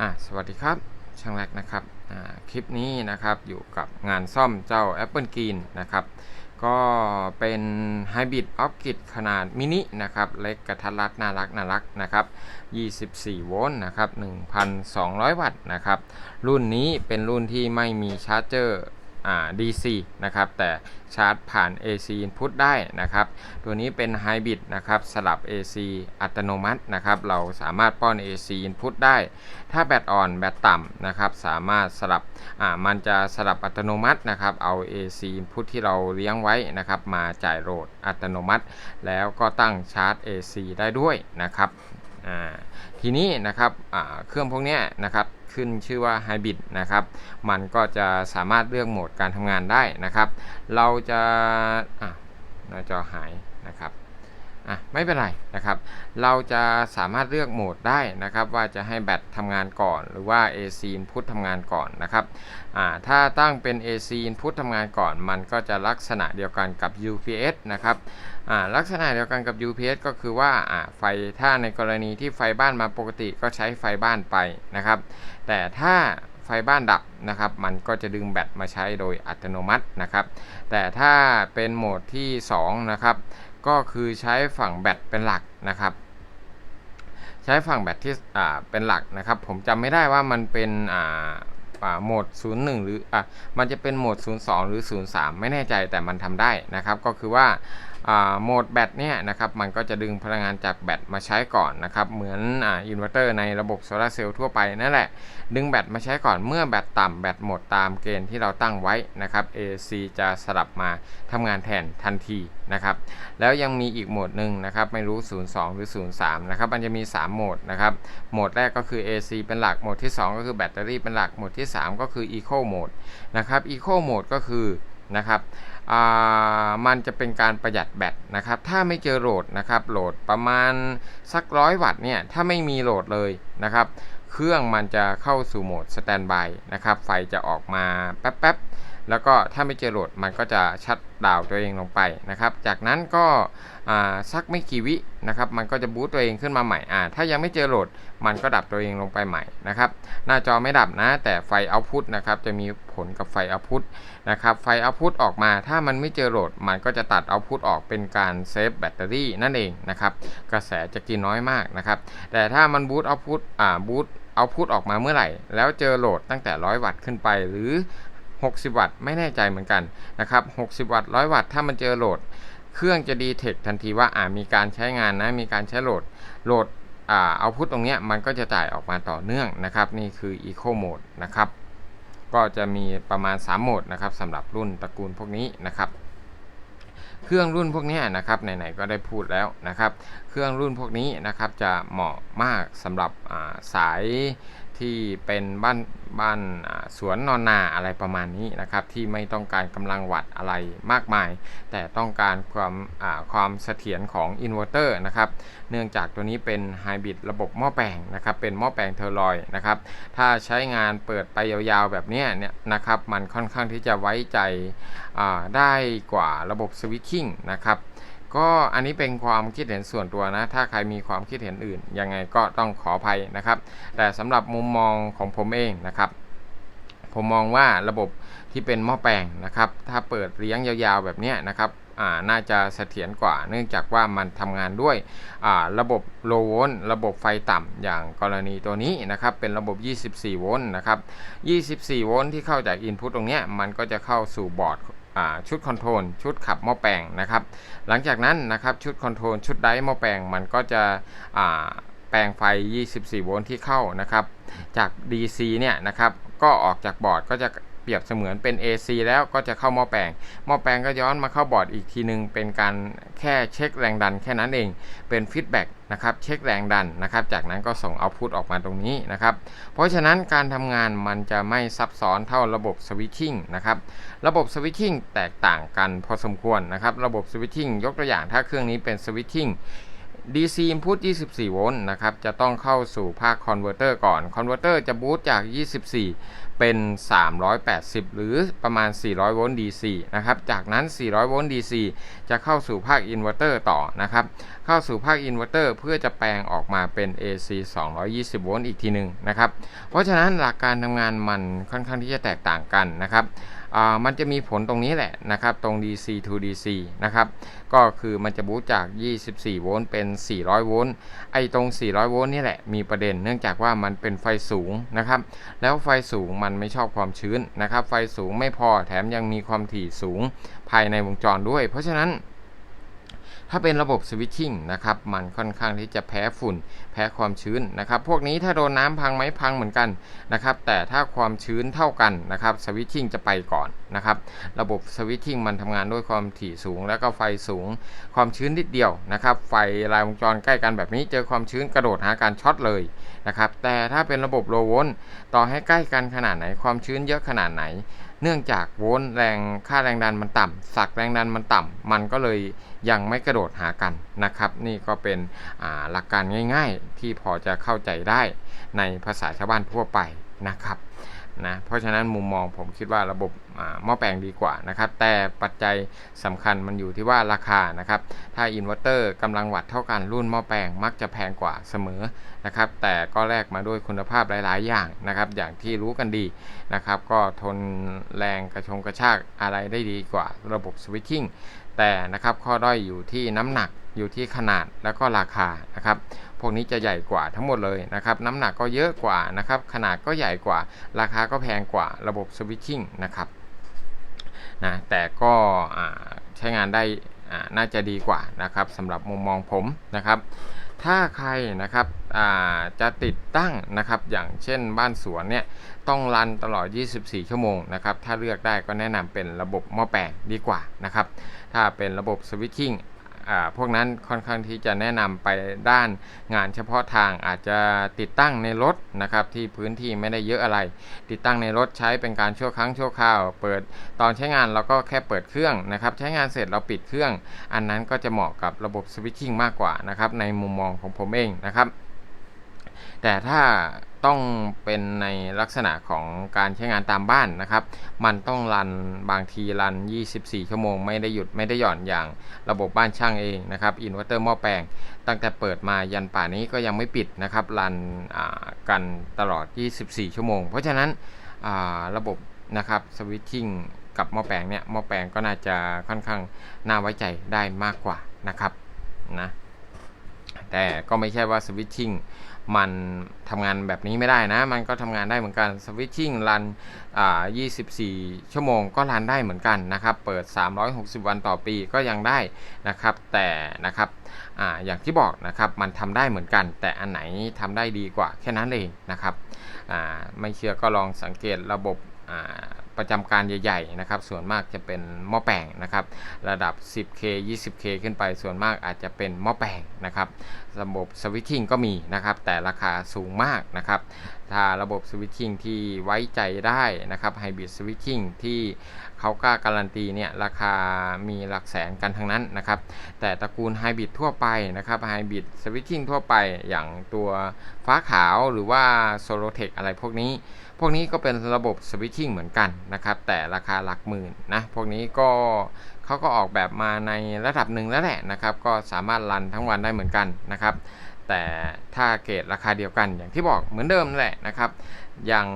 อะสวัสดีครับ ช่างแรกนะครับอ่าคลิปนี้นะครับอยู่กับงานซ่อมเจ้า Apple Green นะครับ ก็เป็นไฮบริดออฟกิดขนาดมินินะครับ เล็กกระทัดรัดน่ารักน่ารักนะครับ 24 โวลต์นะครับ 1,200 วัตต์นะครับ รุ่นนี้เป็นรุ่นที่ไม่มีชาร์จเจอร์ DC นะครับ แต่ชาร์จผ่าน AC input ได้นะครับ ตัวนี้เป็นไฮบริดนะครับสลับ AC อัตโนมัตินะครับ เราสามารถป้อน AC input ได้ ถ้าแบตอ่อนแบตต่ำนะครับ สามารถสลับอ่ามันจะสลับอัตโนมัตินะครับ เอา AC input ที่เราเลี้ยงไว้นะครับ มาจ่ายโหลดอัตโนมัติ แล้วก็ตั้งชาร์จ AC ได้ด้วยนะครับ ทีนี้นะครับเครื่องพวกนี้นะครับขึ้นชื่อว่าไฮบริดนะครับ มันก็จะสามารถเลือกโหมดการทำงานได้นะครับ เราจะอะหน้าจอหายนะครับ อะไม่เป็นไรนะครับ เราจะสามารถเลือกโหมดได้นะครับ ว่าจะให้แบตทำงานก่อน หรือว่า AC input ทำงานก่อนนะครับอ่าถ้าตั้งเป็น AC input ทำงานก่อน มันก็จะลักษณะเดียวกันกับ UPS นะครับอ่าลักษณะเดียวกันกับ UPS ก็คือว่าอ่าไฟถ้าในกรณีที่ไฟบ้านมาปกติก็ใช้ไฟบ้านไปนะครับ แต่ถ้าไฟบ้านดับนะครับ มันก็จะดึงแบตมาใช้โดยอัตโนมัตินะครับ แต่ถ้าเป็นโหมดที่ 2 นะครับ ก็คือใช้ฝั่งแบตเป็นหลักนะครับ ใช้ฝั่งแบตที่อ่าเป็นหลักนะครับ ผมจำไม่ได้ว่ามันเป็นอ่าอ่าโหมด 01 หรืออะมันจะเป็นโหมด 02 หรือ 03 ไม่แน่ใจแต่มันทำได้นะครับ ก็คือว่าโหมดแบตเนี่ยนะครับมันก็จะดึงพลังงานจากแบตมาใช้ก่อนนะครับเหมือนอินเวอร์เตอร์ในระบบโซลาเซลล์ทั่วไปนั่นแหละ ดึงแบตมาใช้ก่อนเมื่อแบตต่ำแบตหมดตามเกณฑ์ที่เราตั้งไว้นะครับ AC จะสลับมาทำงานแทนทันทีนะครับแล้วยังมีอีกโหมดหนึ่งนะครับไม่รู้ 02 หรือ 03 นะครับมันจะมี 3 โหมดนะครับโหมดแรกก็คือ AC เป็นหลักโหมดที่ 2 ก็คือแบตเตอรี่เป็นหลักโหมดที่ 3 ก็คือ Eco Mode นะครับ Eco Mode ก็คือนะครับ มันจะเป็นการประหยัดแบตนะครับ ถ้าไม่เจอโหลดนะครับ โหลดประมาณสักร้อยวัตต์เนี่ย ถ้าไม่มีโหลดเลยนะครับ เครื่องมันจะเข้าสู่โหมดสแตนบายนะครับ ไฟจะออกมาแป๊บๆ แล้วก็ถ้าไม่เจอโหลดมันก็จะชัดดาวน์ตัวเองลงไปนะครับ จากนั้นก็สักไม่กี่วินะครับมันก็จะบูตตัวเองขึ้นมาใหม่อ่าถ้ายังไม่เจอโหลดมันก็ดับตัวเองลงไปใหม่นะครับหน้าจอไม่ดับนะ แต่ไฟเอาพุตนะครับจะมีผลกับไฟเอาพุตนะครับไฟเอาพุตออกมาถ้ามันไม่เจอโหลด มันก็จะตัดเอาพุตออกเป็นการเซฟแบตเตอรี่นั่นเองนะครับกระแสจะกินน้อยมากนะครับแต่ถ้ามันบูตเอาพุตอ่าบูตเอาพุตออกมาเมื่อไหร่ แล้วเจอโหลดตั้งแต่ 100 วัตต์ขึ้นไปหรือ 60 วัตต์ไม่แน่ใจเหมือนกันนะครับ60 วัตต์ 100 วัตต์ถ้ามันเจอโหลด เครื่องจะดีเทคทันทีว่าอ่ามีการใช้งานนะมีการใช้โหลดโหลดอ่าเอาพุตตรงเนี้ยมันก็จะจ่ายออกมาต่อเนื่องนะครับ นี่คือ Eco Mode นะครับก็จะมีประมาณ 3 โหมดนะครับสำหรับรุ่นตระกูลพวกนี้นะครับ เครื่องรุ่นพวกนี้นะครับไหนๆก็ได้พูดแล้วนะครับ เครื่องรุ่นพวกนี้นะครับจะเหมาะมากสำหรับาสาย ที่เป็นบ้านบ้านสวนนอนนาอะไรประมาณนี้นะครับ ที่ไม่ต้องการกำลังวัตต์อะไรมากมาย แต่ต้องการความความเสถียรของอินเวอร์เตอร์นะครับเนื่องจากตัวนี้เป็นไฮบริดระบบหม้อแปลงนะครับ เป็นหม้อแปลงเทอร์ลอยด์นะครับ ถ้าใช้งานเปิดไปยาวๆแบบนี้เนี่ยนะครับ มันค่อนข้างที่จะไว้ใจได้กว่าระบบสวิตชิ่งนะครับ ก็อันนี้เป็นความคิดเห็นส่วนตัวนะ ถ้าใครมีความคิดเห็นอื่น ยังไงก็ต้องขออภัยนะครับ แต่สำหรับมุมมองของผมเองนะครับ ผมมองว่าระบบที่เป็นหม้อแปลงนะครับ ถ้าเปิดเลี้ยงยาวๆแบบนี้นะครับน่าจะเสถียรกว่า เนื่องจากว่ามันทำงานด้วยระบบโลโวลต์ระบบไฟต่ำอย่างกรณีตัวนี้นะครับ เป็นระบบ 24 โวลต์นะครับ 24 โวลต์ที่เข้าจากอินพุตตรงนี้มันก็จะเข้าสู่บอร์ด ชุดคอนโทรลชุดขับหม้อแปลงนะครับ หลังจากนั้นนะครับชุดคอนโทรลชุดไดร์หม้อแปลงมันก็จะแปลงไฟ 24 โวลต์ที่เข้านะครับ จาก DC เนี่ยนะครับ ก็ออกจากบอร์ดก็จะ รียบเสมือนเป็น AC แล้วก็จะเข้าหม้อแปลง หม้อแปลงก็ย้อนมาเข้าบอร์ดอีกทีนึง เป็นการแค่เช็คแรงดันแค่นั้นเอง เป็นฟีดแบ็กนะครับ เช็คแรงดันนะครับ จากนั้นก็ส่งเอาพุตออกมาตรงนี้นะครับ เพราะฉะนั้นการทำงานมันจะไม่ซับซ้อนเท่าระบบสวิตชิ่งนะครับ ระบบสวิตชิ่งแตกต่างกันพอสมควรนะครับ ระบบสวิตชิ่งยกตัวอย่างถ้าเครื่องนี้เป็นสวิตชิ่ง DC input 24 โวลต์นะครับ จะต้องเข้าสู่ภาคคอนเวอร์เตอร์ก่อนคอนเวอร์เตอร์จะบูตจาก 24 เป็น 380 หรือประมาณ 400 โวลต์ DC นะครับ จากนั้น 400 โวลต์ DC จะเข้าสู่ภาคอินเวอร์เตอร์ต่อนะครับ เข้าสู่ภาคอินเวอร์เตอร์เพื่อจะแปลงออกมาเป็น AC 220 โวลต์อีกทีหนึ่งนะครับ เพราะฉะนั้นหลักการทำงานมันค่อนข้างที่จะแตกต่างกันนะครับ มันจะมีผลตรงนี้แหละนะครับ ตรง DC to DC นะครับ ก็คือมันจะบูตจาก 24 โวลต์เป็น 400 โวลต์ ไอ้ตรง 400 โวลต์นี่แหละ มีประเด็น เนื่องจากว่ามันเป็นไฟสูงนะครับ แล้วไฟสูงมันไม่ชอบความชื้นนะครับ ไฟสูงไม่พอ แถมยังมีความถี่สูงภายในวงจรด้วย เพราะฉะนั้น ถ้าเป็นระบบสวิตชิ่งนะครับ มันค่อนข้างที่จะแพ้ฝุ่น แพ้ความชื้นนะครับ พวกนี้ถ้าโดนน้ำพังไหมพังเหมือนกันนะครับ แต่ถ้าความชื้นเท่ากันนะครับสวิตชิ่งจะไปก่อนนะครับ ระบบสวิตชิ่งมันทำงานด้วยความถี่สูง แล้วก็ไฟสูง ความชื้นนิดเดียวนะครับ ไฟลายวงจรใกล้กันแบบนี้ เจอความชื้นกระโดดหาการช็อตเลยนะครับ แต่ถ้าเป็นระบบโลวลต์ต่อให้ใกล้กันขนาดไหน ความชื้นเยอะขนาดไหน เนื่องจากโวลต์แรงค่าแรงดันมันต่ำสักแรงดันมันต่ำมันก็เลยยังไม่กระโดดหากันนะครับ นี่ก็เป็นหลักการง่าย ๆ ที่พอจะเข้าใจได้ในภาษาชาวบ้านทั่วไปนะครับ นะเพราะฉะนั้นมุมมองผมคิดว่าระบบหม้อแปลงดีกว่านะครับแต่ปัจจัยสำคัญมันอยู่ที่ว่าราคานะครับถ้าอินเวอร์เตอร์กำลังวัตต์เท่ากันรุ่นหม้อแปลงมักจะแพงกว่าเสมอนะครับแต่ก็แลกมาด้วยคุณภาพหลาย ๆ อย่างนะครับอย่างที่รู้กันดีนะครับก็ทนแรงกระชงกระชากอะไรได้ดีกว่าระบบสวิตชิ่งแต่นะครับข้อด้อยอยู่ที่น้ำหนัก อยู่ที่ขนาดแล้วก็ราคานะครับ พวกนี้จะใหญ่กว่าทั้งหมดเลยนะครับ น้ำหนักก็เยอะกว่านะครับ ขนาดก็ใหญ่กว่า ราคาก็แพงกว่าระบบสวิตชิ่งนะครับนะแต่ก็ใช้งานได้น่าจะดีกว่านะครับสำหรับมุมมองผมนะครับ ถ้าใครนะครับจะติดตั้งนะครับอย่างเช่นบ้านสวนเนี่ยต้องรันตลอด 24 ชั่วโมงนะครับถ้าเลือกได้ก็แนะนำเป็นระบบหม้อแปลงดีกว่านะครับถ้าเป็นระบบสวิตชิ่ง พวกนั้นค่อนข้างที่จะแนะนำไปด้านงานเฉพาะทางอาจจะติดตั้งในรถนะครับที่พื้นที่ไม่ได้เยอะอะไร ติดตั้งในรถใช้เป็นการชั่วครั้งชั่วคราว เปิดตอนใช้งานเราก็แค่เปิดเครื่องนะครับใช้งานเสร็จเราปิดเครื่อง อันนั้นก็จะเหมาะกับระบบสวิตชิ่งมากกว่านะครับในมุมมองของผมเองนะครับแต่ถ้า ต้องเป็นในลักษณะของการใช้งานตามบ้านนะครับ มันต้องรันบางทีรัน 24 ชั่วโมง ไม่ได้หยุดไม่ได้หย่อนอย่างระบบบ้านช่างเองนะครับอินเวอร์เตอร์หม้อแปลง ตั้งแต่เปิดมายันป่านี้ก็ยังไม่ปิดนะครับรันกันตลอด 24 ชั่วโมง เพราะฉะนั้นระบบนะครับสวิตชิ่งกับหม้อแปลงเนี่ยหม้อแปลงก็น่าจะค่อนข้างน่าไว้ใจได้มากกว่านะครับนะ แต่ก็ไม่ใช่ว่าสวิตชิ่งมันทำงานแบบนี้ไม่ได้นะ มันก็ทำงานได้เหมือนกันสวิตชิ่งรันอ่า24 ชั่วโมงก็รันได้เหมือนกันนะครับ เปิด 360 วันต่อปีก็ยังได้นะครับ แต่นะครับอ่าอย่างที่บอกนะครับมันทำได้เหมือนกัน แต่อันไหนทำได้ดีกว่าแค่นั้นเองนะครับอ่าไม่เชื่อก็ลองสังเกตระบบ ประจำการใหญ่ๆนะครับส่วนมากจะเป็นหม้อแปลงนะครับระดับ 10K 20K ขึ้นไปส่วนมากอาจจะเป็นหม้อแปลงนะครับระบบสวิตชิ่งก็มีนะครับแต่ราคาสูงมากนะครับถ้าระบบสวิตชิ่งที่ไว้ใจได้นะครับไฮบริดสวิตชิ่งที่เขากล้าการันตีเนี่ยราคามีหลักแสนกันทั้งนั้นนะครับแต่ตระกูลไฮบริดทั่วไปนะครับไฮบริดสวิตชิ่งทั่วไปอย่างตัวฟ้าขาวหรือว่าโซโลเทคอะไรพวกนี้ พวกนี้ก็เป็นระบบสวิตชิ่งเหมือนกันนะครับ แต่ราคาหลักหมื่นนะ พวกนี้ก็เขาก็ออกแบบมาในระดับหนึ่งแล้วแหละนะครับ ก็สามารถรันทั้งวันได้เหมือนกันนะครับ แต่ถ้าเกรดราคาเดียวกัน อย่างที่บอกเหมือนเดิมแหละนะครับ อย่าง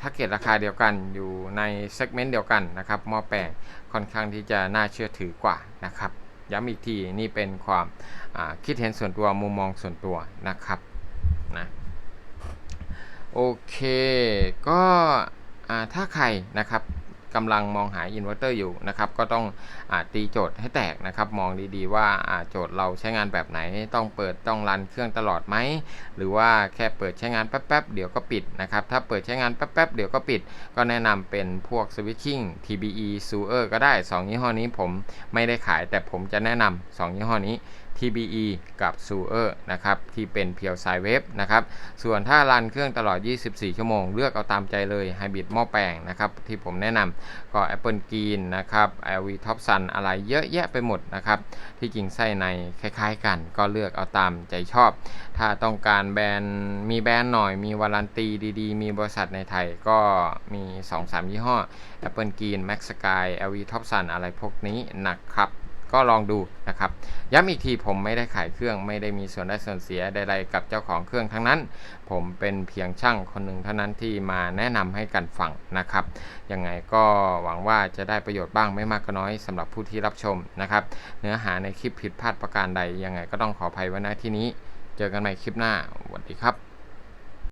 ถ้าเกรดราคาเดียวกันอยู่ในเซกเมนต์เดียวกันนะครับหม้อแปลงค่อนข้างที่จะน่าเชื่อถือกว่านะครับ ย้ำอีกทีนี่เป็นความคิดเห็นส่วนตัวมุมมองส่วนตัวนะครับนะ โอเค ก็ถ้าใครนะครับกำลังมองหาอินเวอร์เตอร์อยู่นะครับ ก็ต้องอตีโจทย์ให้แตกนะครับ มองดีๆว่าโจทย์เราใช้งานแบบไหน ต้องเปิดต้องรันเครื่องตลอดไหม หรือว่าแค่เปิดใช้งานแป๊บๆ เดี๋ยวก็ปิดนะครับ ถ้าเปิดใช้งานแป๊บๆ เดี๋ยวก็ปิด ก็แนะนำเป็นพวกสวิตชิ่ง TBE s u e r ก็ได้ 2 ยี่ห้อนี้ผมไม่ได้ขายแต่ผมจะแนะนำ2ยี่ห้อนี้ TBE กับ s u e r นะครับที่เป็นเพียวสายเวฟนะครับส่วนถ้ารันเครื่องตลอด 24 ชั่วโมง เลือกเอาตามใจเลยไฮบริดหม้อแปลงนะครับที่ผมแนะนำก็ Apple Green นะครับ LV Top Sun อะไรเยอะแยะไปหมดนะครับที่จริงไส้ในคล้ายๆ กัน ก็เลือกเอาตามใจชอบ ถ้าต้องการแบรนด์มีแบรนด์หน่อยมีวารันตีดีๆ มีบริษัทในไทยก็มี 2-3 ยี่ห้อ Apple Green Max Sky LV Top Sun อะไรพวกนี้นะครับ ก็ลองดูนะครับ ย้ำอีกทีผมไม่ได้ขายเครื่องไม่ได้มีส่วนได้ส่วนเสียใดๆกับเจ้าของเครื่องทั้งนั้น ผมเป็นเพียงช่างคนหนึ่งเท่านั้นที่มาแนะนำให้กันฟังนะครับยังไงก็หวังว่าจะได้ประโยชน์บ้างไม่มากก็น้อยสำหรับผู้ที่รับชมนะครับ เนื้อหาในคลิปผิดพลาดประการใดยังไงก็ต้องขออภัยไว้ณที่นี้ เจอกันใหม่คลิปหน้าสวัสดีครับ